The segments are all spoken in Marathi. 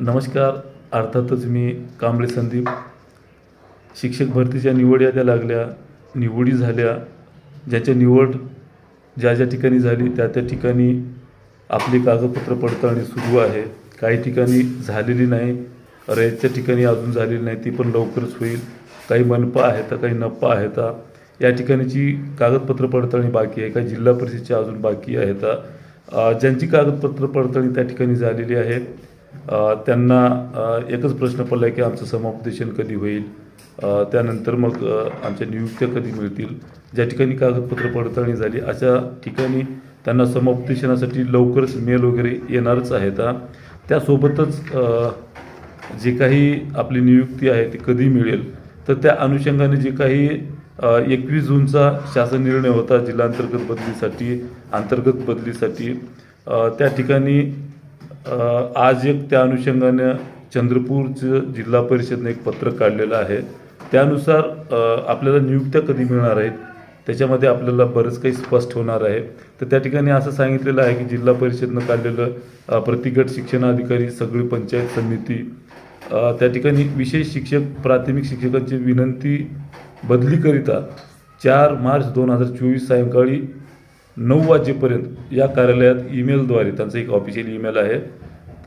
नमस्कार. अर्थातच मी कांबळे संदीप. शिक्षक भरतीच्या निवड याद्या लागल्या निवडी झाल्या. ज्याच्या निवड ज्या ज्या ठिकाणी झाली त्या त्या ठिकाणी आपली कागदपत्र पडताळणी सुरू आहे. काही ठिकाणी झालेली नाही रयतच्या ठिकाणी अजून झालेली नाही ती पण लवकरच होईल. काही मनपा आहेत काही नप्पा आहेत या ठिकाणीची कागदपत्र पडताळणी बाकी आहे काही जिल्हा परिषदच्या अजून बाकी आहेत ज्यांची कागदपत्र पडताळणी त्या ठिकाणी झालेली आहे त्यांना एकच प्रश्न पडला आहे की आमचं समुपदेशन कधी होईल? त्यानंतर मग आमच्या नियुक्त्या कधी मिळतील? ज्या ठिकाणी कागदपत्र पडताळणी झाली अशा ठिकाणी त्यांना समुपदेशनासाठी लवकरच मेल वगैरे येणारच आहेत अ. त्यासोबतच जे काही आपली नियुक्ती आहे ती कधी मिळेल? तर त्या अनुषंगाने जे काही एकवीस जूनचा शासन निर्णय होता जिल्हांतर्गत बदलीसाठी अंतर्गत बदलीसाठी त्या ठिकाणी आज एक त्या अनुषंगानं चंद्रपूरचं जिल्हा परिषदनं एक पत्र काढलेलं आहे. त्यानुसार आपल्याला नियुक्त्या कधी मिळणार आहेत? त्याच्यामध्ये आपल्याला बरंच काही स्पष्ट होणार आहे. तर त्या ठिकाणी असं सांगितलेलं आहे की जिल्हा परिषदनं काढलेलं प्रतिगट शिक्षणाधिकारी सगळी पंचायत समिती त्या ठिकाणी विशेष शिक्षक प्राथमिक शिक्षकांची विनंती बदलीकरिता चार मार्च दोन हजार चोवीस सायंकाळी नऊ वाजेपर्यंत या कार्यालयात ईमेलद्वारे त्यांचा एक ऑफिशियल ईमेल आहे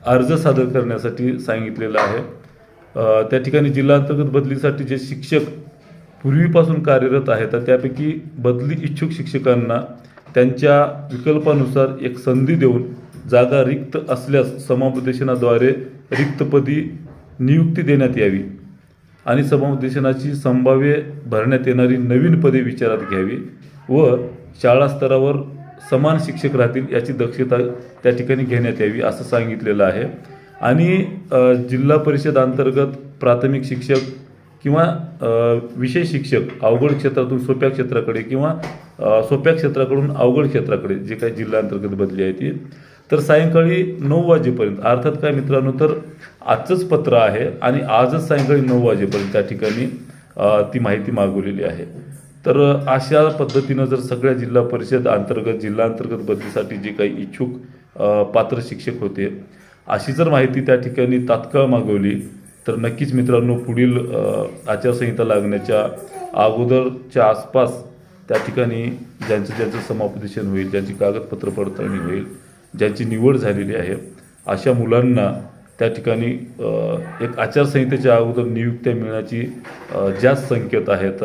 अर्ज सादर करण्यासाठी सांगितलेलं आहे. त्या ठिकाणी जिल्हांतर्गत बदलीसाठी जे शिक्षक पूर्वीपासून कार्यरत आहेत तर त्यापैकी बदली इच्छुक शिक्षकांना त्यांच्या विकल्पानुसार एक संधी देऊन जागा रिक्त असल्यास समुपदेशनाद्वारे रिक्तपदी नियुक्ती देण्यात यावी आणि समुपदेशनाची संभाव्य भरण्यात येणारी नवीन पदे विचारात घ्यावी व शाळा स्तरावर समान शिक्षक राहतील याची दक्षता त्या ठिकाणी घेण्यात यावी असं सांगितलेलं आहे. आणि जिल्हा परिषद अंतर्गत प्राथमिक शिक्षक किंवा विषय विशेष शिक्षक अवघड क्षेत्रातून सोप्या क्षेत्राकडे किंवा सोप्या क्षेत्राकडून अवघड क्षेत्राकडे जे काही जिल्हा अंतर्गत बदली आहे ती. तर सायंकाळी नऊ वाजेपर्यंत अर्थात काय मित्रांनो तर आजचंच पत्र आहे आणि आजच सायंकाळी नऊ वाजेपर्यंत त्या ठिकाणी ती माहिती मागवलेली आहे. तर अशा पद्धतीनं जर सगळ्या जिल्हा परिषद अंतर्गत जिल्हा अंतर्गत बदलीसाठी जे काही इच्छुक पात्र शिक्षक होते अशी जर माहिती त्या ठिकाणी तात्काळ मागवली तर नक्कीच मित्रांनो पुढील आचारसंहिता लागण्याच्या अगोदरच्या आसपास त्या ठिकाणी ज्यांचं ज्यांचं समापदेशन होईल ज्यांची कागदपत्र पडताळणी होईल ज्यांची निवड झालेली आहे अशा मुलांना त्या ठिकाणी एक आचारसंहितेच्या अगोदर नियुक्त्या मिळण्याची ज्या जास्त संकेत आहेत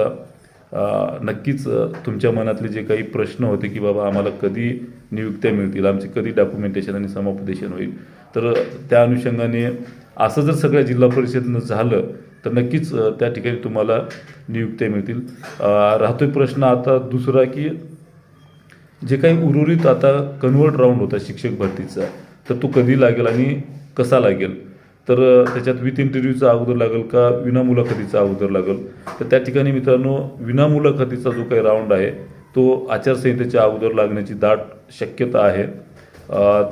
नक्कीच तुमच्या मनातले जे काही प्रश्न होते की बाबा आम्हाला कधी नियुक्त्या मिळतील आमचे कधी डॉक्युमेंटेशन आणि समुपदेशन होईल तर त्या अनुषंगाने असं जर सगळ्या जिल्हा परिषदनं झालं तर नक्कीच त्या ठिकाणी तुम्हाला नियुक्त्या मिळतील. राहतोय प्रश्न आता दुसरा की जे काही उर्वरित आता कन्वर्ट राऊंड होता शिक्षक भरतीचा तर तो कधी लागेल आणि कसा लागेल? तर त्याच्यात विथ इंटरव्ह्यूचा अगोदर लागेल का विना मुलाखतीचा अगोदर लागेल? तर त्या ठिकाणी मित्रांनो विना मुलाखतीचा जो काही राऊंड आहे तो आचारसंहितेच्या अगोदर लागण्याची दाट शक्यता आहे.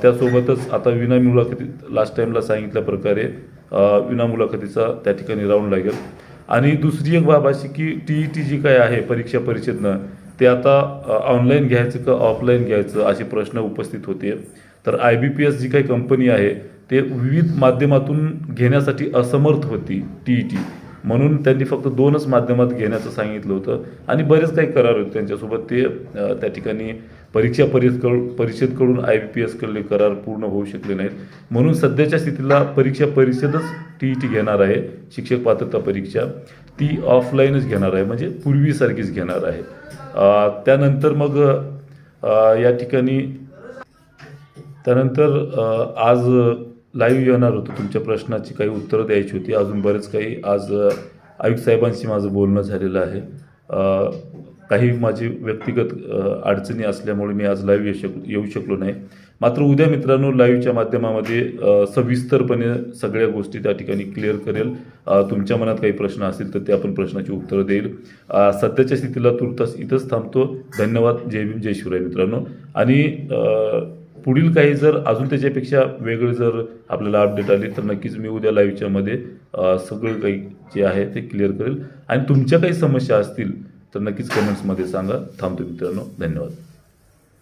त्यासोबतच आता विना मुलाखती लास्ट टाईमला सांगितल्या प्रकारे विना मुलाखतीचा त्या ठिकाणी राऊंड लागेल. आणि दुसरी एक बाब अशी की टी ई टी जी काय आहे परीक्षा परिषदनं ते आता ऑनलाईन घ्यायचं का ऑफलाईन घ्यायचं असे प्रश्न उपस्थित होते. तर आय बी पी एस जी काही कंपनी आहे ते विविध माध्यमातून घेण्यासाठी असमर्थ होती टी ई टी म्हणून त्यांनी फक्त दोनच माध्यमात घेण्याचं सांगितलं होतं आणि बरेच काही करार होते त्यांच्यासोबत. ते त्या ठिकाणी परीक्षा परिषद परिषदकडून आय बी पी एसकडले करार पूर्ण होऊ शकले नाहीत. म्हणून सध्याच्या स्थितीला परीक्षा परिषदच टी ई टी घेणार आहे शिक्षक पात्रता परीक्षा. ती ऑफलाईनच घेणार आहे म्हणजे पूर्वीसारखीच घेणार आहे. त्यानंतर मग या ठिकाणी त्यानंतर आज लाईव्ह येणार होतो. तुमच्या प्रश्नाची काही उत्तरं द्यायची होती. अजून बरेच काही आज आयुक्त साहेबांशी माझं बोलणं झालेलं आहे. काही माझी व्यक्तिगत अडचणी असल्यामुळे मी आज लाईव्ह येऊ शक येऊ शकलो नाही. मात्र उद्या मित्रांनो लाईव्हच्या माध्यमामध्ये सविस्तरपणे सगळ्या गोष्टी त्या ठिकाणी क्लिअर करेल. तुमच्या मनात काही प्रश्न असतील तर ते आपण प्रश्नाची उत्तरं देईल. सध्याच्या स्थितीला तुर्तास इथंच थांबतो. धन्यवाद. जय भीम जय शिवराय मित्रांनो. आणि पुढील काही जर अजून त्याच्यापेक्षा वेगळे जर आपल्याला अपडेट आली तर नक्कीच मी उद्या लाईव्हच्यामध्ये सगळं काही जे आहे ते क्लिअर करेल. आणि तुमच्या काही समस्या असतील तर नक्कीच कमेंट्समध्ये सांगा. थांबतो मित्रांनो. धन्यवाद.